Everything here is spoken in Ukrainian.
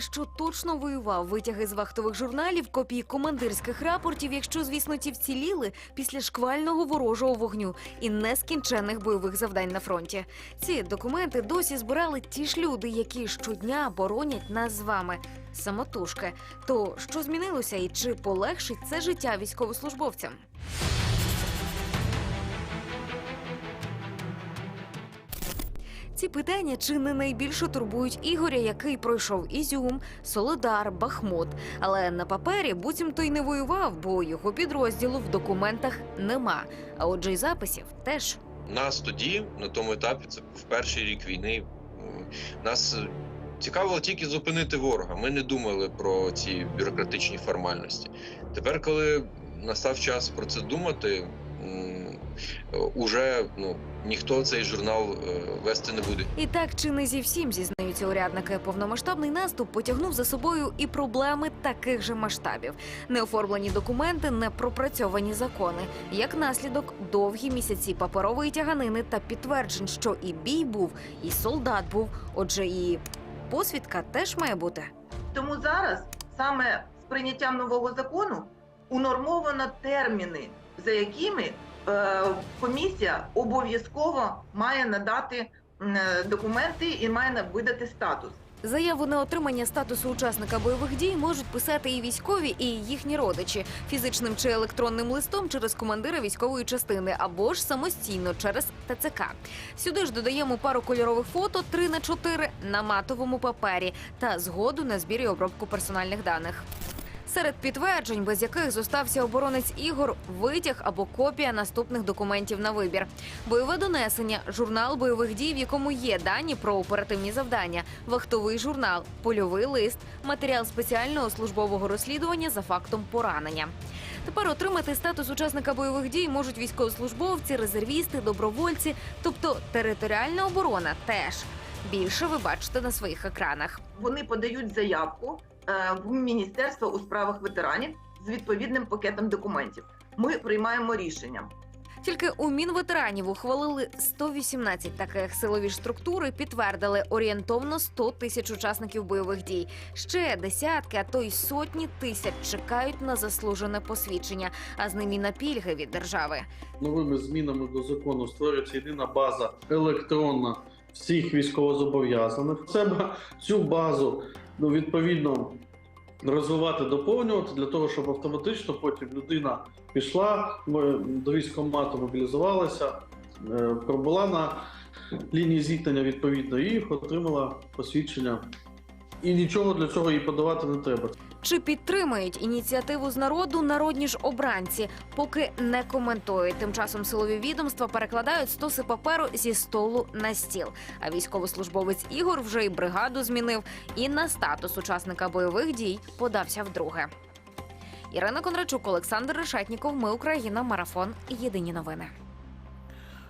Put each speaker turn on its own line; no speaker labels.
що точно воював, витяги з вахтових журналів, копії командирських рапортів, якщо, звісно, ті вціліли після шквального ворожого вогню і нескінченних бойових завдань на фронті. Ці документи досі збирали ті ж люди, які щодня боронять нас з вами. Самотужки. То що змінилося і чи полегшить це життя військовослужбовцям? Ці питання чи не найбільше турбують Ігоря, який пройшов Ізюм, Солодар, Бахмут. Але на папері буцімто й не воював, бо його підрозділу в документах нема. А отже, й записів теж.
Нас тоді, на тому етапі, це в перший рік війни. Нас е, цікавило тільки зупинити ворога. Ми не думали про ці бюрократичні формальності. Тепер, коли настав час про це думати, уже ну, ніхто цей журнал е, вести не буде.
І так чи не зі всім зізнаються урядники. Повномасштабний наступ потягнув за собою і проблеми таких же масштабів: неоформлені документи, непропрацьовані закони. Як наслідок, довгі місяці паперової тяганини та підтверджень, що і бій був, і солдат був. Отже, і посвідка теж має бути.
Тому зараз саме з прийняттям нового закону унормовано терміни, за якими е, комісія обов'язково має надати е, документи і має видати статус.
Заяву на отримання статусу учасника бойових дій можуть писати і військові, і їхні родичі фізичним чи електронним листом через командира військової частини або ж самостійно через ТЦК. Сюди ж додаємо пару кольорових фото 3 на 4 на матовому папері та згоду на збір і обробку персональних даних. Серед підтверджень, без яких зостався оборонець ігор, витяг або копія наступних документів на вибір. Бойове донесення, журнал бойових дій, в якому є дані про оперативні завдання, вахтовий журнал, польовий лист, матеріал спеціального службового розслідування за фактом поранення. Тепер отримати статус учасника бойових дій можуть військовослужбовці, резервісти, добровольці, тобто територіальна оборона теж. Більше ви бачите на своїх екранах.
Вони подають заявку в Міністерство у справах ветеранів з відповідним пакетом документів. Ми приймаємо рішення.
Тільки у Мінветеранів ухвалили 118 таких силові структури, підтвердили орієнтовно 100 тисяч учасників бойових дій. Ще десятки, а то й сотні тисяч чекають на заслужене посвідчення, а з ним і на пільги від держави.
новими змінами до закону створюється єдина база електронна всіх військовозобов'язаних. Треба цю базу ну, відповідно розвивати, доповнювати для того, щоб автоматично потім людина пішла до військкомату, мобілізувалася, е, пробула на лінії зіткнення відповідно і отримала посвідчення. І нічого для цього їй подавати не треба.
Чи підтримують ініціативу з народу народні ж обранці? Поки не коментують. Тим часом силові відомства перекладають стоси паперу зі столу на стіл. А військовослужбовець Ігор вже й бригаду змінив і на статус учасника бойових дій подався вдруге. Ірина Кондрачук, Олександр Решетніков. Ми Україна. Марафон. Єдині новини.